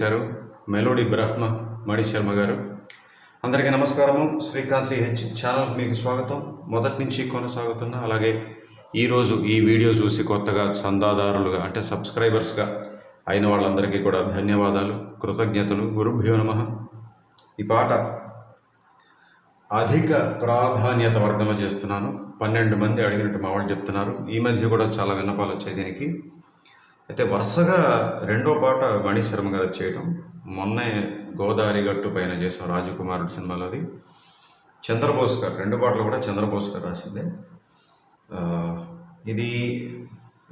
చేశారు మెలోడీ బ్రహ్మ మణి శర్మ గారు. అందరికీ నమస్కారము. శ్రీకాంత్ హెచ్ ఛానల్ మీకు స్వాగతం. మొదటి నుంచి కొనసాగుతున్న అలాగే ఈరోజు ఈ వీడియో చూసి కొత్తగా చందాదారులుగా అంటే సబ్స్క్రైబర్స్గా అయిన వాళ్ళందరికీ కూడా ధన్యవాదాలు కృతజ్ఞతలు. గురుభ్యో నమ. ఈ పాట అధిక ప్రాధాన్యత వర్గంలో చేస్తున్నాను. పన్నెండు మంది అడిగినట్టు మా వాళ్ళు చెప్తున్నారు. ఈ మధ్య కూడా చాలా విన్నపాలు వచ్చాయి దీనికి. అయితే వరుసగా రెండో పాట మణి శర్మ గారు చేయడం మొన్నే గోదావరి గట్టు పైన చేసాం రాజకుమారుడు సినిమాలోది చంద్రబోస్ గారు రెండు పాటలు కూడా చంద్రబోస్ గారు రాసిందే ఇది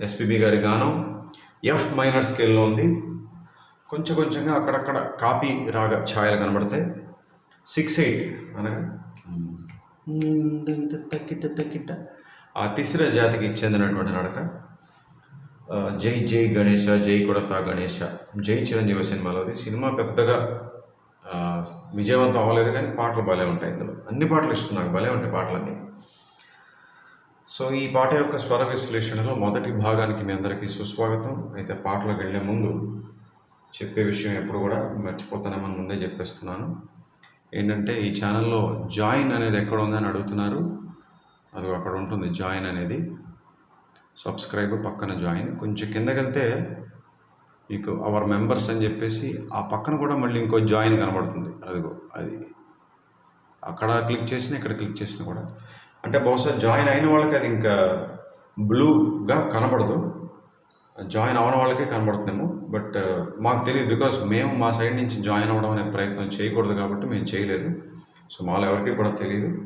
ఎస్పిబి గారి గానం. ఎఫ్ మైనర్ స్కేల్లో ఉంది. కొంచెం కొంచెంగా అక్కడక్కడ కాపీ రాగ ఛాయలు కనబడతాయి. సిక్స్ ఎయిట్ అనగా తక్కిట తక్కిట ఆ తిసిర జాతికి చెందినటువంటి నడక జై జై గణేష జై కొడత గణేష జై చిరంజీవి సినిమాలోది సినిమా పెద్దగా విజయవంతం అవ్వలేదు కానీ పాటలు భలే ఉంటాయి ఇందులో. అన్ని పాటలు ఇష్టం నాకు భలే ఉంటాయి పాటలన్నీ. సో ఈ పాట యొక్క స్వర విశ్లేషణలో మొదటి భాగానికి మీ అందరికీ సుస్వాగతం. అయితే పాటలోకి వెళ్ళే ముందు చెప్పే విషయం ఎప్పుడు కూడా మర్చిపోతానేమని ముందే చెప్పేస్తున్నాను. ఏంటంటే ఈ ఛానల్లో జాయిన్ అనేది ఎక్కడ ఉందని అడుగుతున్నారు. అది అక్కడ ఉంటుంది జాయిన్ అనేది. సబ్స్క్రైబ్ పక్కన జాయిన్. కొంచెం కిందకెళ్తే మీకు అవర్ మెంబర్స్ అని చెప్పేసి ఆ పక్కన కూడా మళ్ళీ ఇంకో జాయిన్ కనబడుతుంది. అదిగో అది. అక్కడ క్లిక్ చేసిన ఇక్కడ క్లిక్ చేసిన కూడా. అంటే బహుశా జాయిన్ అయిన వాళ్ళకి అది ఇంకా బ్లూగా కనబడదు. జాయిన్ అవ్వని వాళ్ళకే కనబడుతుందేమో. బట్ మాకు తెలియదు బికాస్ మేము మా సైడ్ నుంచి జాయిన్ అవ్వడం అనే ప్రయత్నం చేయకూడదు కాబట్టి మేము చేయలేదు. సో మాలో ఎవరికి కూడా తెలియదు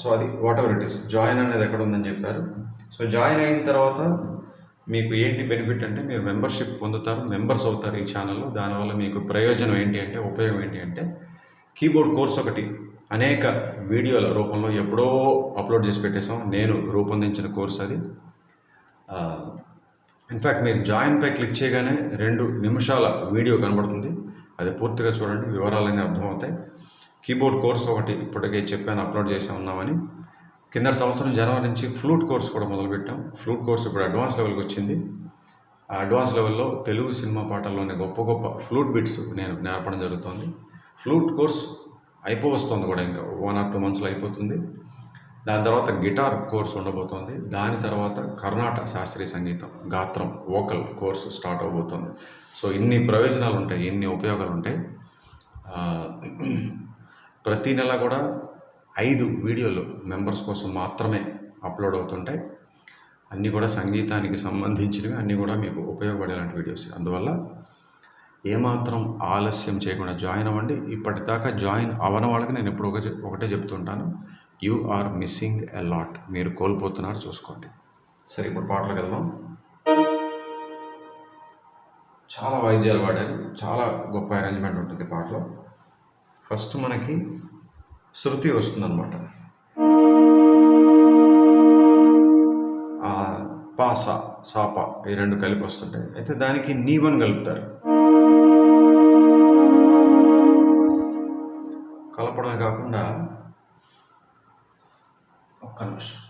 సో అది whatever it is join అనేది ఎక్కడ ఉందని చెప్పారు. సో జాయిన్ అయిన తర్వాత మీకు ఏంటి బెనిఫిట్ అంటే మీరు మెంబర్షిప్ పొందుతారు మెంబర్స్ అవుతారు ఈ ఛానల్లో దానివల్ల మీకు ప్రయోజనం ఏంటి అంటే ఉపయోగం ఏంటి అంటే కీబోర్డ్ కోర్స్ ఒకటి అనేక వీడియోల రూపంలో ఎప్పుడో అప్లోడ్ చేసి పెట్టేసాం నేను రూపొందించిన కోర్స్ అది. ఇన్ఫ్యాక్ట్ మీరు జాయిన్పై క్లిక్ చేయగానే రెండు నిమిషాల వీడియో కనబడుతుంది. అది పూర్తిగా చూడండి వివరాలన్నీ అర్థమవుతాయి. కీబోర్డ్ కోర్స్ ఒకటి ఇప్పటికే చెప్పాను అప్లోడ్ చేసి ఉన్నామని. కింద సంవత్సరం జనవరి నుంచి ఫ్లూట్ కోర్స్ కూడా మొదలుపెట్టాం. ఫ్లూట్ కోర్స్ ఇప్పుడు అడ్వాన్స్ లెవెల్కి వచ్చింది. ఆ అడ్వాన్స్ లెవెల్లో తెలుగు సినిమా పాటల్లోనే గొప్ప గొప్ప ఫ్లూట్ బిట్స్ నేను నేర్పడం జరుగుతుంది. ఫ్లూట్ కోర్స్ అయిపోవస్తుంది కూడా ఇంకా వన్ ఆర్ టూ మంత్స్లో అయిపోతుంది. దాని తర్వాత గిటార్ కోర్స్ ఉండబోతోంది. దాని తర్వాత కర్ణాటక శాస్త్రీయ సంగీతం గాత్రం వోకల్ కోర్సు స్టార్ట్ అవబోతోంది. సో ఇన్ని ప్రయోజనాలు ఉంటాయి ఇన్ని ఉపయోగాలు ఉంటాయి ప్రతి నెల కూడా ఐదు వీడియోలు మెంబర్స్ కోసం మాత్రమే అప్లోడ్ అవుతుంటాయి. అన్నీ కూడా సంగీతానికి సంబంధించినవి అన్నీ కూడా మీకు ఉపయోగపడేలాంటి వీడియోస్. అందువల్ల ఏమాత్రం ఆలస్యం చేయకుండా జాయిన్ అవ్వండి. ఇప్పటిదాకా జాయిన్ అవ్వని వాళ్ళకి నేను ఎప్పుడు ఒకటే చెప్తుంటాను you are missing a lot. మీరు కోల్పోతున్నారు చూసుకోండి. సరే ఇప్పుడు పాటలకు వెళ్దాం. చాలా వాయిద్యాలు వాడారు చాలా గొప్ప అరేంజ్మెంట్ ఉంటుంది పాటలో. ఫస్ట్ మనకి శృతి వస్తుందన్నమాట. పాస సాప ఈ రెండు కలిపి వస్తుంటాయి. అయితే దానికి నీవన్ కలుపుతారు. కలపడమే కాకుండా ఒక్క నిమిషం.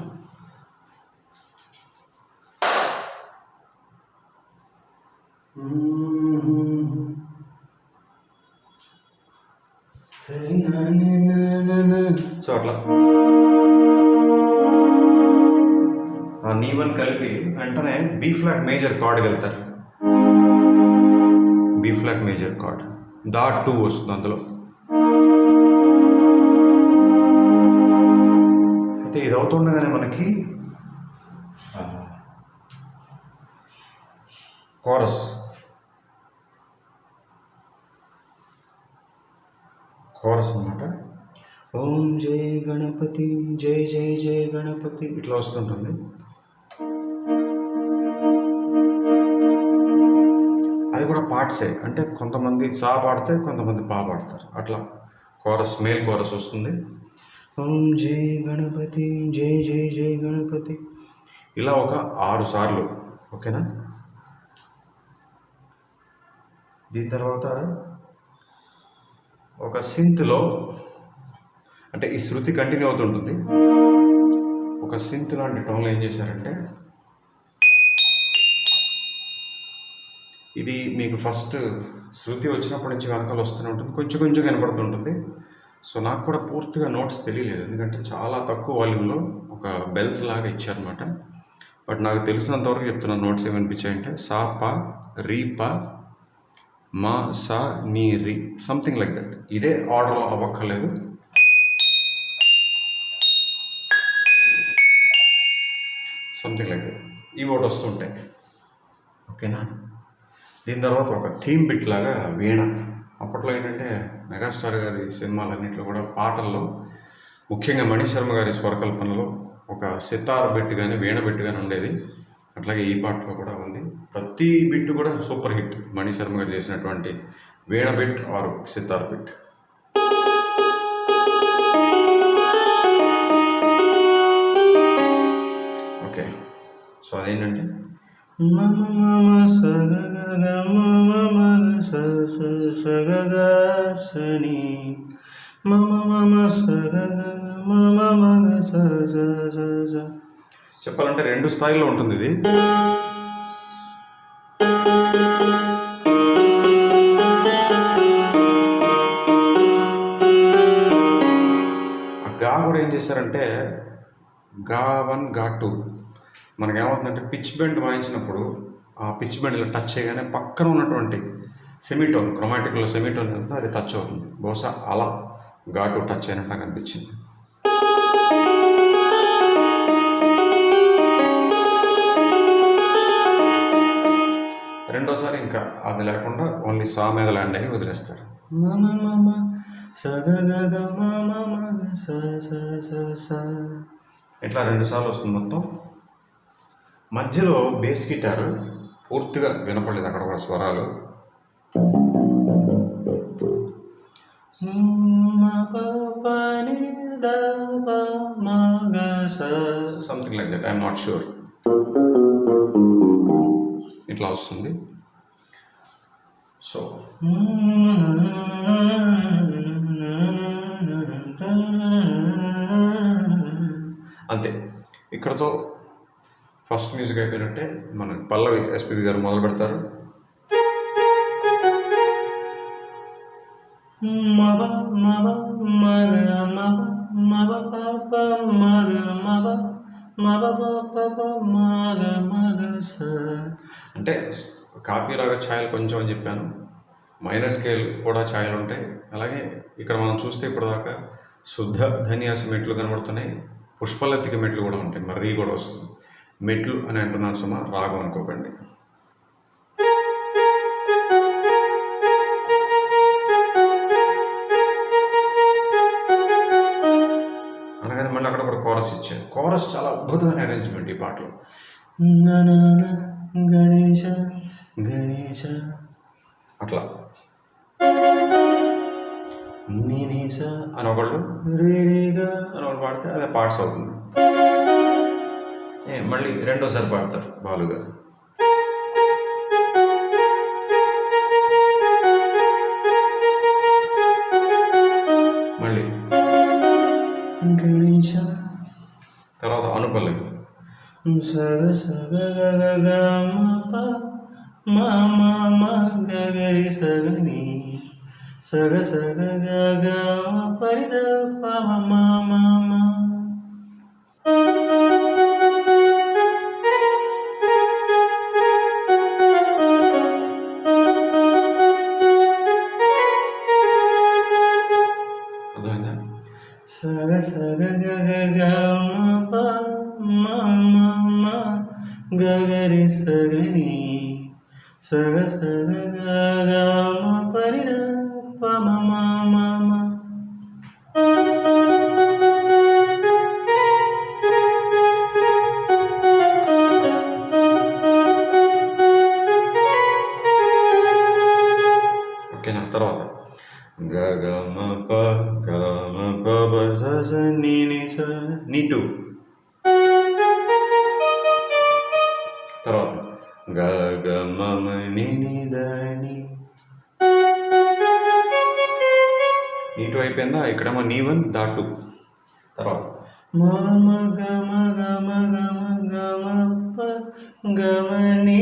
సో అట్లా ఆ నీవన్ కలిపి వెంటనే బీ ఫ్లాట్ మేజర్ కార్డ్కి వెళ్తారు బీ ఫ్లాట్ మేజర్ కార్డ్ దా టూ వస్తుంది అందులో. అయితే ఇది అవుతుండగానే మనకి కోరస్ కోరస్ అనమాట ఓం జై గణపతి జై జై జై గణపతి. ఇట్లా వస్తుంటుంది. అది కూడా పార్ట్సే. అంటే కొంతమంది సా పాడితే కొంతమంది పా పాడతారు. అట్లా కోరస్ మేల్ కోరస్ వస్తుంది. ఓం జై గణపతి జై జై జై గణపతి. ఇలా ఒక ఆరు సార్లు. ఓకేనా? దీని తర్వాత ఒక సింత్లో అంటే ఈ శృతి కంటిన్యూ అవుతుంటుంది. ఒక సింత్ లాంటి టోన్లో ఏం చేశారంటే ఇది మీకు ఫస్ట్ శృతి వచ్చినప్పటి నుంచి వెనకాల వస్తూనే ఉంటుంది కొంచెం కొంచెం కనపడుతుంటుంది సో నాకు కూడా పూర్తిగా నోట్స్ తెలియలేదు ఎందుకంటే చాలా తక్కువ వాల్యూమ్లో ఒక బెల్స్ లాగా ఇచ్చారనమాట బట్ నాకు తెలిసినంతవరకు చెప్తున్నాను నోట్స్ ఏమనిపించాయంటే సా పా రీ మా సా నీ రి సంథింగ్ లైక్ దట్ ఇదే ఆర్డర్లో అవ్వక్కర్లేదు. సంథింగ్ లైక్ దట్ ఈ ఒకటి వస్తుంటాయి ఓకేనా? దీని తర్వాత ఒక థీమ్ బిట్ లాగా వీణ. అప్పట్లో ఏంటంటే మెగాస్టార్ గారి సినిమాలన్నింటిలో కూడా పాటల్లో ముఖ్యంగా మణిశర్మ గారి స్వరకల్పనలో ఒక సితార్ బిట్ కానీ వీణ బిట్ కానీ ఉండేది. అట్లాగే ఈ పాటలో కూడా ఉంది. ప్రతి బిట్ కూడా సూపర్ హిట్. మణిశర్మ గారు చేసినటువంటి veena bit or sitar bit. Okay. So అదేంటంటే? మమ మమ సగగ మమ మగ స స సగగ మమ మమ మమ మగ స స చెప్పాలంటే రెండు స్థాయిలో ఉంటుంది ఇది. ఆ గా కూడా ఏం చేశారంటే గా వన్గా టూ. మనకేమవుతుందంటే పిచ్ బెండ్ వాయించినప్పుడు ఆ పిచ్ బెండ్ ఇలా టచ్ చేయగానే పక్కన ఉన్నటువంటి సెమీటోన్ క్రొమాటిక్లో సెమీటోన్ అది టచ్ అవుతుంది. బహుశా అలా గా టూ టచ్ అయినట్టు నాకు అనిపించింది. ఇంకా అది లేకుండా ఓన్లీ సా మీద ల్యాండ్ అయ్యి వదిలేస్తారు. ఇట్లా రెండు సార్లు వస్తుంది మొత్తం. మధ్యలో బేస్ గిటార్ పూర్తిగా వినపడలేదు అక్కడ కూడా స్వరాలు. Something like that I'm not sure ఇట్లా వస్తుంది. సో అంతే. ఇక్కడతో ఫస్ట్ మ్యూజిక్ అయిపోయినట్టే మన పల్లవి ఎస్పీబి గారు మొదలు పెడతారు. మబ మబ మగ మబ మబ పప మగ మబ మబ పప మగ మగ స. అంటే కాపీ రాగ ఛాయలు కొంచెం అని చెప్పాను. మైనర్ స్కేల్ కూడా ఛాయలు ఉంటాయి. అలాగే ఇక్కడ మనం చూస్తే ఇప్పటిదాకా శుద్ధ ధన్యాసి మెట్లు కనబడుతున్నాయి. పుష్పలతిక మెట్లు కూడా ఉంటాయి. మర్రీ కూడా వస్తుంది. మెట్లు అని అంటున్నాను సుమా రాగం అనుకోకండి. అనగానే మళ్ళీ అక్కడ కూడా కోరస్ ఇచ్చారు. కోరస్ చాలా అద్భుతమైన అరేంజ్మెంట్ ఈ పాటలో. ననాన గణేశ గణేశ. అట్లా. నీనీస అని ఒకళ్ళు రేరేగా అని ఒకళ్ళు పాడితే అదే పార్ట్స్ అవుతుంది. మళ్ళీ రెండోసారి పాడతారు బాలు గారు. మళ్ళీ. గణేశ. తర్వాత అనుపల్లవి సగ సగ గగ గ మ ప మ మ మ గ గరి సగని. సగ సగ గ పరిద ప మా మా మ మ గ మ ని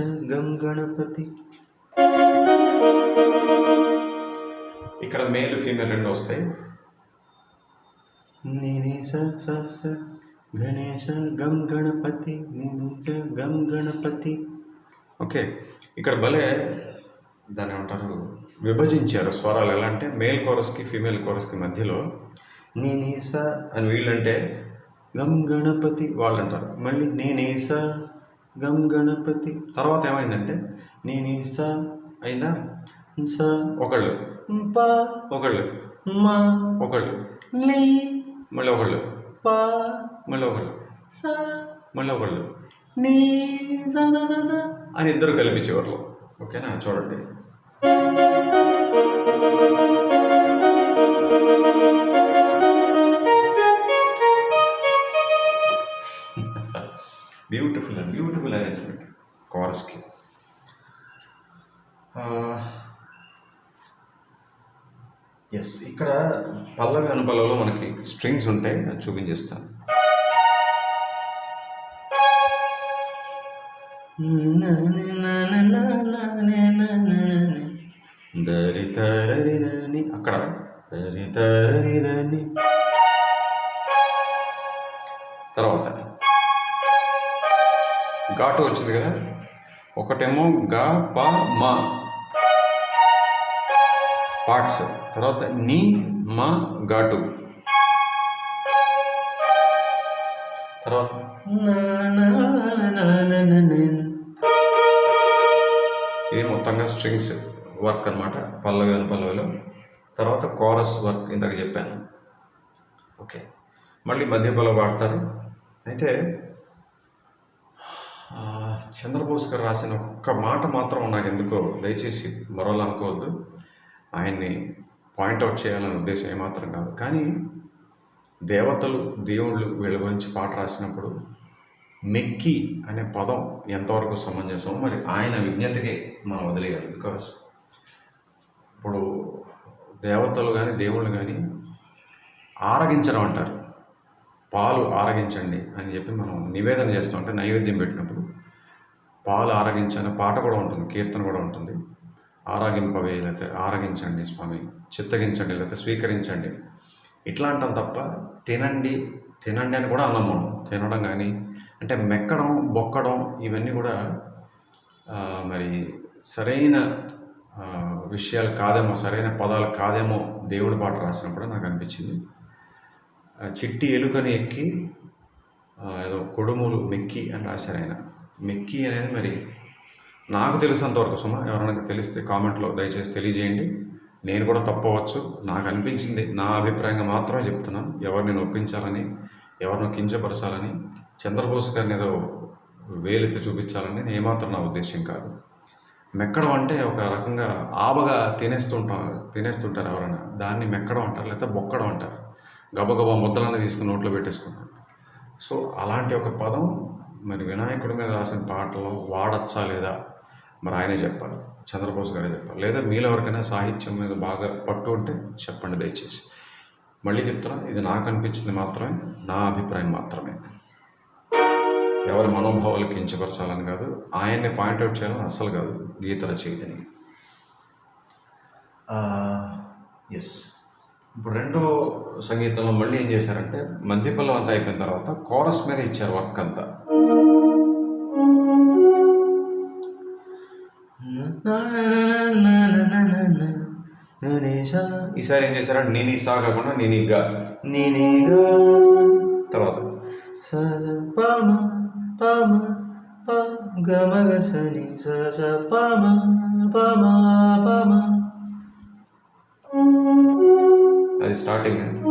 గం గణపతి ఇక్కడ మేల్ ఫీమేల్ రెండు వస్తాయి. నేనే స స స గణేశ గం గణపతి నేనే స గం గణపతి ఓకే ఇక్కడ భలే దాన్ని ఏమంటారు? విభజించారు స్వరాలు. ఎలా అంటే మేల్ కోరస్కి ఫీమేల్ కోరస్కి మధ్యలో నేనేస అని వీళ్ళంటే గం గణపతి వాళ్ళు అంటారు మళ్ళీ నేనేస గం గణపతి. తర్వాత ఏమైందంటే నేనేస అయిందా స ఒకళ్ళు. ప ఒకళ్ళు. మా ఒకళ్ళు. నీ మళ్ళీ ఒకళ్ళు. ప మళ్ళీ ఒకళ్ళు. స మళ్ళీ ఒకళ్ళు. నీ స స స. అని ఇద్దరు కలిపి చివరిలో. ఓకేనా? చూడండి. ఇక్కడ పల్లవి అనుపల్లలో మనకి స్ట్రింగ్స్ ఉంటాయి అది చూపించేస్తాను. దరి అక్కడ దరి తర్వాత ఘాటు వచ్చింది కదా? ఒకటేమో గా ప మా. పార్ట్స్. తర్వాత నీ మా ఘాటు. తర్వాత నా, ఇది మొత్తంగా స్ట్రింగ్స్ వర్క్ అన్నమాట. పల్లవి అని పల్లవిలో. తర్వాత కోరస్ వర్క్ ఇందాక చెప్పాను. ఓకే. మళ్ళీ మధ్య పల్లవి అయితే చంద్రబోస్ గారు రాసిన ఒక్క మాట మాత్రం నాకు ఎందుకో దయచేసి మరోలా అనుకోవద్దు. ఆయన్ని పాయింట్అవుట్ చేయాలనే ఉద్దేశం ఏమాత్రం కాదు. కానీ దేవతలు దేవుళ్ళు వీళ్ళ గురించి పాట రాసినప్పుడు మెక్కి అనే పదం ఎంతవరకు సమంజసం? మరి ఆయన విజ్ఞతకే మనం వదిలేయాలి. బికాస్ ఇప్పుడు దేవతలు కానీ దేవుళ్ళు కానీ ఆరగించడం అంటారు. పాలు ఆరగించండి అని చెప్పి మనం నివేదన చేస్తాం అంటే నైవేద్యం పెట్టినప్పుడు పాలు ఆరగించని పాట కూడా ఉంటుంది కీర్తన కూడా ఉంటుంది. ఆరాగింపవే లేకపోతే ఆరగించండి స్వామి చిత్తగించండి లేకపోతే స్వీకరించండి. ఇట్లా అంటాం తప్ప తినండి తినండి అని కూడా అన్నాం మనం తినడం కానీ అంటే మెక్కడం బొక్కడం ఇవన్నీ కూడా మరి సరైన విషయాలు కాదేమో సరైన పదాలు కాదేమో దేవుడి పాట రాసినప్పుడు నాకు అనిపించింది. చిట్టి ఎలుకని ఎక్కి ఏదో కొడుములు మెక్కి అని రాశారు ఆయన. మెక్కి అనేది మరి నాకు తెలిసినంతవరకు సుమ ఎవరైనా తెలిస్తే కామెంట్లో దయచేసి తెలియజేయండి. నేను కూడా తప్పవచ్చు. నాకు అనిపించింది. నా అభిప్రాయంగా మాత్రమే చెప్తున్నాను. ఎవరిని ఒప్పించాలని ఎవరిని కించపరచాలని చంద్రబోస్ గారిని ఏదో వేలెత్తి చూపించాలని ఏమాత్రం నా ఉద్దేశం కాదు. మెక్కడం అంటే ఒక రకంగా ఆబగా తినేస్తుంటాం తినేస్తుంటారు ఎవరైనా. దాన్ని మెక్కడం అంటారు లేకపోతే బొక్కడం అంటారు. గబగబా ముద్దలన్నీ తీసుకుని నోట్లో పెట్టేసుకుంటారు. సో అలాంటి ఒక పదం మరి వినాయకుడి మీద రాసిన పాటలో వాడచ్చా లేదా మరి ఆయనే చెప్పాలి. చంద్రబోస్ గారే చెప్పాలి. లేదా మీలో ఎవరికైనా సాహిత్యం మీద బాగా పట్టు ఉంటే చెప్పండి దయచేసి. మళ్ళీ చెప్తున్నా ఇది నాకు అనిపించింది మాత్రమే నా అభిప్రాయం మాత్రమే. ఎవరి మనోభావాలు కించపరచాలని కాదు ఆయన్ని పాయింట్అవుట్ చేయాలని అస్సలు కాదు గీత రచయితని ఎస్ ఇప్పుడు రెండో సంగీతంలో మళ్ళీ ఏం చేశారంటే మధ్యపల్లం అంతా అయిపోయిన తర్వాత కోరస్ మీద ఇచ్చారు వర్క్ అంతా. ఈసారి ఏం చేశారంటే నేను సా కాకుండా నేను ఇగ్గా నేను తర్వాత అది స్టార్టింగ్ అండి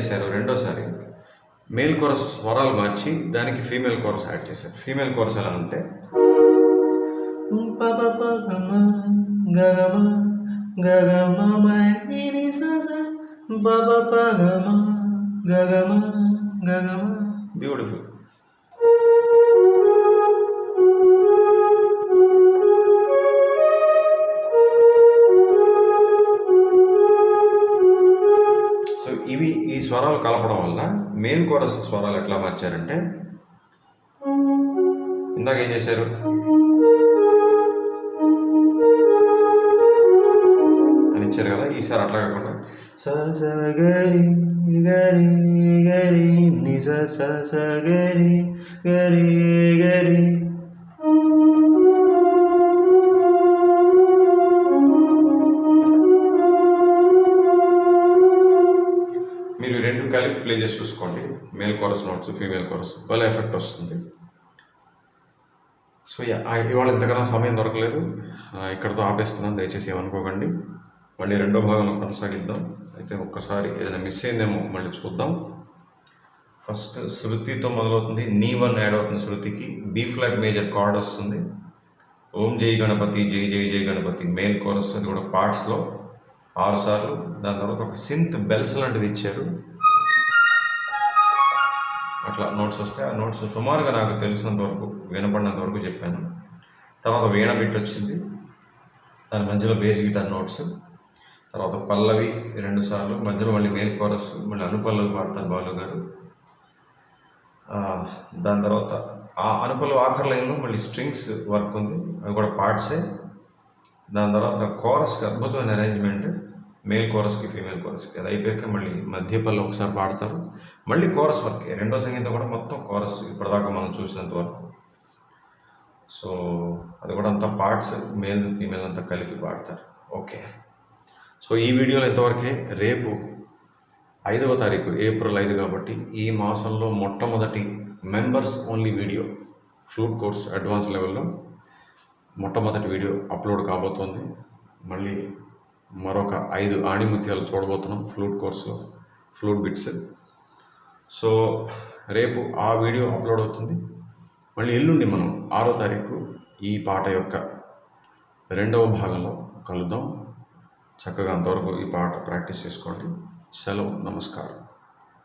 చేశారు రెండోసారి. మేల్ కోరస్ స్వరాలు మార్చి దానికి ఫీమేల్ కోరస్ యాడ్ చేశారు. ఫీమేల్ కోరస్ ఎలా ఉంటే గగమ గగమ గగమ స్వరాలు కలపడం వల్ల మెయిన్ కోరస్ స్వరాలు ఎట్లా మార్చారంటే ఇందాక ఏం చేశారు? అని ఇచ్చారు కదా ఈసారి అట్లా కాకుండా స గరి గరి నిజ ని గరి గరి ప్లే చేసి చూసుకోండి. Male chorus notes female chorus భలే ఎఫెక్ట్ వస్తుంది. సో ఇవాళ ఇంతకన్నా సమయం దొరకలేదు. ఇక్కడతో ఆపేస్తున్నాను దయచేసి ఏమనుకోకండి. మళ్ళీ రెండో భాగంలో కొనసాగిద్దాం. అయితే ఒక్కసారి ఏదైనా మిస్ అయిందేమో మళ్ళీ చూద్దాం. ఫస్ట్ శృతితో మొదలవుతుంది. నీ వన్ యాడ్ అవుతుంది శృతికి. బీ ఫ్లాట్ మేజర్ కార్డ్ వస్తుంది. ఓం జై గణపతి జై జై జై గణపతి. మెయిన్ కోరస్ అది కూడా పార్ట్స్లో ఆరు సార్లు. దాని తర్వాత ఒక సింత్ బెల్స్ లాంటిది ఇచ్చారు. అట్లా నోట్స్ వస్తే ఆ నోట్స్ సుమారుగా నాకు తెలిసినంత వరకు వినపడినంత వరకు చెప్పాను. తర్వాత వీణ బిట్ వచ్చింది. దాని మధ్యలో బేస్ గిటార్ నోట్స్. తర్వాత పల్లవి రెండు సార్లు మధ్యలో మళ్ళీ మేల్ కోరస్ మళ్ళీ అనుపల్లవి పాడతారు బాలు గారు. దాని తర్వాత ఆ అనుపల్లవి ఆఖరి లైన్లో మళ్ళీ స్ట్రింగ్స్ వర్క్ ఉంది. అవి కూడా పార్ట్సే దాని తర్వాత కోరస్కి అద్భుతమైన అరేంజ్మెంట్ మేల్ కోరస్కి ఫీమేల్ కోరస్కి అది అయిపోయాక మళ్ళీ మధ్య ఒకసారి పాడతారు మళ్ళీ కోరస్ వర్క్. రెండో సంగీతం కూడా మొత్తం కోరస్ ఇప్పటిదాకా మనం చూసినంత వరకు. సో అది కూడా అంతా పార్ట్స్ మేల్ ఫీమేల్ అంతా కలిపి పాడతారు ఓకే. సో ఈ వీడియోలో ఇంతవరకే రేపు ఐదవ తారీఖు ఏప్రిల్ ఐదు కాబట్టి ఈ మాసంలో మొట్టమొదటి members only video flute course advance లెవెల్లో మొట్టమొదటి వీడియో అప్లోడ్ కాబోతోంది. మళ్ళీ మరొక ఐదు ఆణిముత్యాలు చూడబోతున్నాం ఫ్లూట్ కోర్సులో ఫ్లూట్ బిట్స్ సో రేపు ఆ వీడియో అప్లోడ్ అవుతుంది. మళ్ళీ ఎల్లుండి మనం ఆరో తారీఖు ఈ పాట యొక్క రెండవ భాగంలో కలుద్దాం. చక్కగా అంతవరకు ఈ పాట ప్రాక్టీస్ చేసుకోండి. సెలవు నమస్కారం.